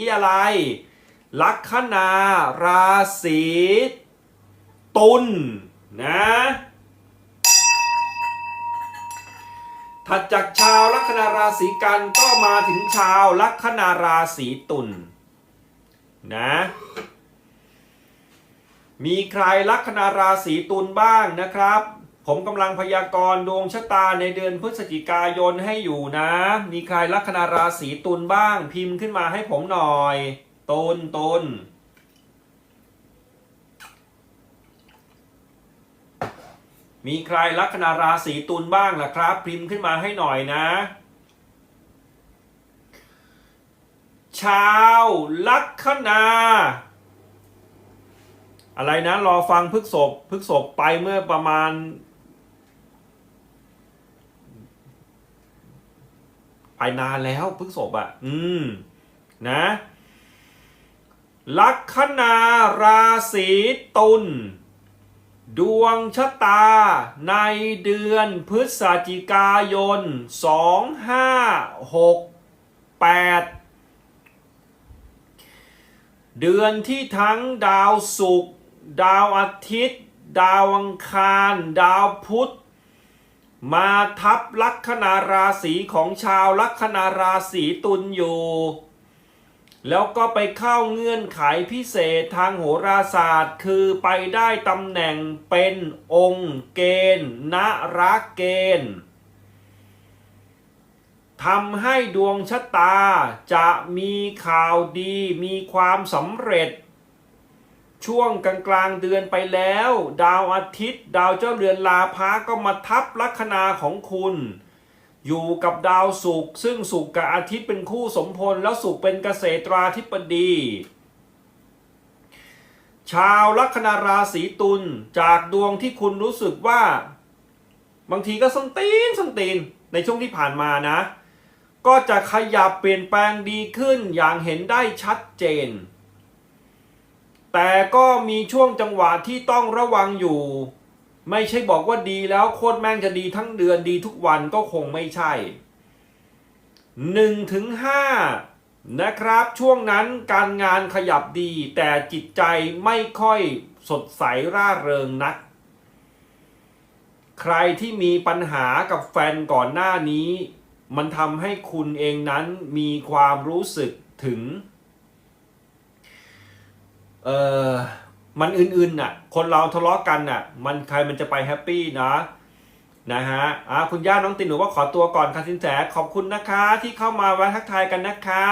อะไร ลัคนาราศีตุลนะถัดจากชาวลัคนาราศีกันก็มาถึงชาวลัคนาราศีตุลนะมีใครลัคนาราศีตุลบ้างนะครับ ผมกำลังพยากรณ์ดวงชะตาในเดือนพฤศจิกายนให้อยู่นะ มีใครลัคนาราศีตุลบ้างพิมพ์ขึ้นมาให้ผมหน่อย ตุลตุลมีใครลัคนาราศีตุลบ้างล่ะครับ พิมพ์ขึ้นมาให้หน่อยนะชาวลัคนา อะไรนะ รอฟังพฤกษบพฤกษบไปเมื่อประมาณ ไปนานแล้วพฤกษบอะ อืม นะ ลัคนาราศีตุลดวงชะตาในเดือนพฤศจิกายน 2568 เดือนที่ทั้งดาวศุกร์ดาวอาทิตย์ ดาวอังคาร ดาวพุธ มาทับลัคนาราศีของชาวลัคนาราศีตุลอยู่ แล้วก็ไปเข้าเงื่อนไขพิเศษทางโหราศาสตร์ คือไปได้ตำแหน่งเป็นองค์เกณฑ์นรักเกณฑ์ทำให้ดวงชะตาจะมีข่าวดีมีความสำเร็จ ช่วงกลางกลางๆเดือนไปแล้ว ดาวอาทิตย์ ดาวเจ้าเรือนลาพาก็มาทับลัคนาของคุณ อยู่กับดาวศุกร์ซึ่งศุกร์กับอาทิตย์เป็นคู่สมพลแล้วศุกร์เป็นเกษตราธิบดี ชาวลัคนาราศีตุลจากดวงที่คุณรู้สึกว่า บางทีก็ส้นตีนส้นตีนในช่วงที่ผ่านมานะ ก็จะขยับเปลี่ยนแปลงดีขึ้นอย่างเห็นได้ชัดเจน แต่ก็มีช่วงจังหวะที่ต้องระวังอยู่ ไม่ใช่บอกว่าดีแล้วโคตรแม่งจะดีทั้งเดือนดีทุกวันก็คงไม่ใช่1ถึง5นะครับ ช่วงนั้นการงานขยับดี แต่จิตใจไม่ค่อยสดใสร่าเริงนัก ใครที่มีปัญหากับแฟนก่อนหน้านี้ มันทำให้คุณเองนั้นมีความรู้สึกถึง เออมันอื่นๆน่ะ คนเราทะเลาะกันน่ะ มันใครมันจะไปแฮปปี้นะนะฮะอ่าคุณย่าน้องตินหนูว่าขอตัวก่อนค่ะสินแสขอบคุณนะคะ ที่เข้ามาแวะทักทายกันนะคะ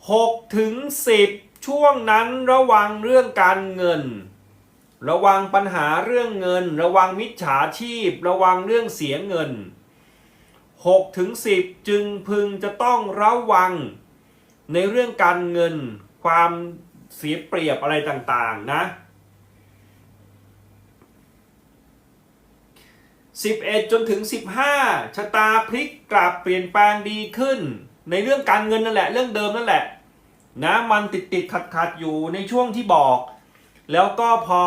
6ถึง10 ช่วงนั้นระวังเรื่องการเงิน ระวังปัญหาเรื่องเงิน ระวังมิจฉาชีพ ระวังเรื่องเสียเงิน6ถึง10 จึงพึงจะต้องระวังในเรื่องการเงิน ความเสียเปรียบอะไรต่างๆนะ 11 จนถึง 15 ชะตาพลิกกลับเปลี่ยนแปลงดีขึ้น ในเรื่องการเงินนั่นแหละ เรื่องเดิมนั่นแหละนะมันติดติดขัดขัดอยู่ในช่วงที่บอก แล้วก็พอ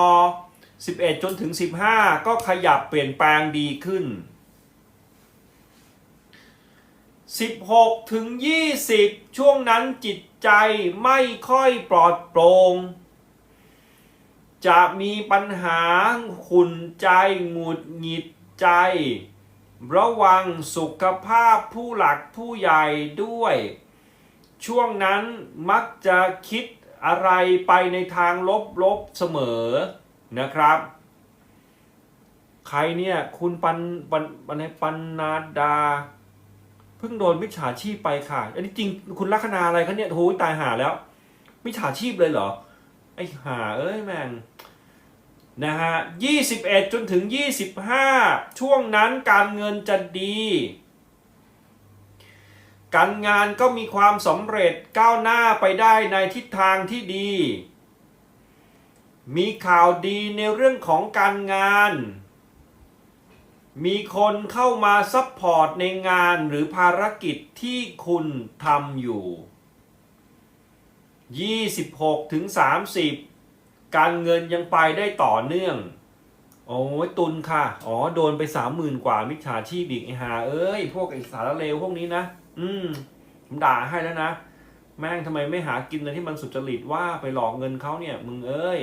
11 จนถึง 15 ก็ขยับเปลี่ยนแปลงดีขึ้น 16ถึง20 ช่วงนั้นจิตใจไม่ค่อยปลอดโปร่งจะมีปัญหาขุนใจหงุดหงิดใจ ระวังสุขภาพผู้หลักผู้ใหญ่ด้วย ช่วงนั้นมักจะคิดอะไรไปในทางลบๆเสมอนะครับ ใครเนี่ย คุณปันปันปันปันนาดา พิ่งโดนมิจฉาชีพไปค่ะ อันนี้จริงคุณลัคนาอะไรคะเนี่ยโอ้ยตายหาแล้วมิจฉาชีพเลยเหรอ ไอ้หาเอ้ยแม่งนะฮะ21จนถึง25ช่วงนั้นการเงินจะดี การงานก็มีความสำเร็จก้าวหน้าไปได้ในทิศทางที่ดี มีข่าวดีในเรื่องของการงาน มีคนเข้ามาซัพพอร์ตในงานหรือภารกิจที่คุณทำอยู่ 26ถึง30 การเงินยังไปได้ต่อเนื่อง โอ้ยตุนค่ะ อ๋อ โดนไปสามหมื่นกว่ามิจฉาชีพอีกไอ้หาเอ้ย พวกไอ้สารเลวพวกนี้นะ อืม ผมด่าให้แล้วนะ แม่งทำไมไม่หากินอะไรที่มันสุจริตว่าไปหลอกเงินเขาเนี่ย มึงเอ้ย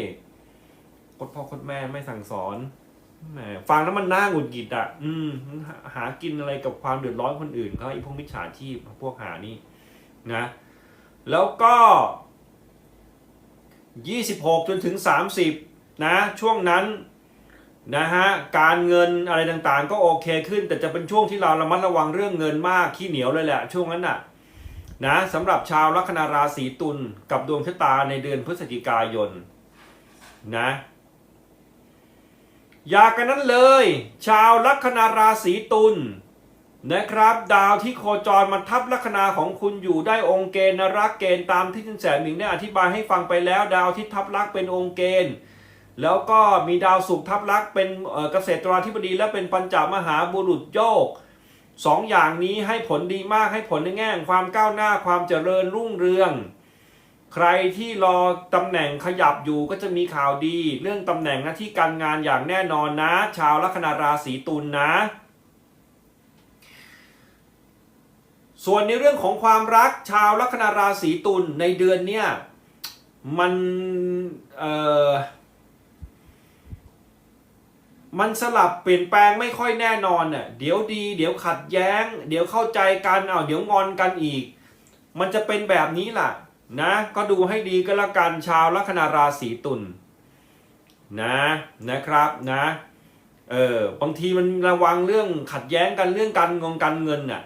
กดพ่อคดแม่ไม่สั่งสอน แหมฟังแล้วมันน่าหงุดหงิดอะ อืมหาหากินอะไรกับความเดือดร้อนคนอื่นเขาไอ้พวกมิจฉาชีพพวกหานี่นะ แล้วก็26จนถึง30นะ ช่วงนั้นนะฮะการเงินอะไรต่างๆ ก็โอเคขึ้น แต่จะเป็นช่วงที่เราระมัดระวังเรื่องเงินมากขี้เหนียวเลยแหละช่วงนั้นน่ะนะสำหรับชาวลัคนาราศีตุลกับดวงชะตาในเดือนพฤศจิกายนนะ อยากกันนั้นเลย ชาวลัคนาราศีตุลนะครับ ดาวที่โคจรมาทับลัคนาของคุณอยู่ได้องค์เกณฑ์นรักเกณฑ์ตามที่ท่านแสนหมิงได้อธิบายให้ฟังไปแล้ว ดาวที่ทับลักเป็นองค์เกณฑ์แล้วก็มีดาวศุกร์ทับลักเป็นเกษตราธิบดีและเป็นปัญจมหาบุรุษโยกสองอย่างนี้ให้ผลดีมากให้ผลในแง่ความก้าวหน้าความเจริญรุ่งเรือง ใครที่รอตำแหน่งขยับอยู่ก็จะมีข่าวดี เรื่องตำแหน่งหน้าที่การงานอย่างแน่นอนนะ ชาวลัคนาราศีตุลนะส่วนในเรื่องของความรักชาวลัคนาราศีตุลในเดือนเนี้ยมันเอ่อมันสลับเปลี่ยนแปลงไม่ค่อยแน่นอนน่ะเดี๋ยวดี เดี๋ยวขัดแย้ง เดี๋ยวเข้าใจกันเอาเดี๋ยวงอนกันอีก มันจะเป็นแบบนี้ล่ะ นะก็ดูให้ดีก็แล้วกันชาวลัคนาราศีตุลนะนะครับนะเออบางทีมันระวังเรื่องขัดแย้งกันเรื่องการงงการเงินน่ะ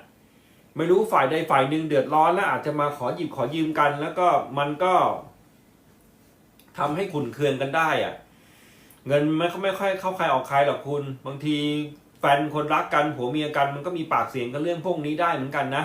ไม่รู้ฝ่ายใดฝ่ายหนึ่งเดือดร้อนแล้วอาจจะมาขอหยิบขอยืมกัน แล้วก็มันก็ทำให้ขุนเคืองกันได้อะ เงินไม่ไม่ค่อยเข้าใครออกใครหรอกคุณ บางทีแฟนคนรักกันผัวเมียกันมันก็มีปากเสียงกันเรื่องพวกนี้ได้เหมือนกันนะ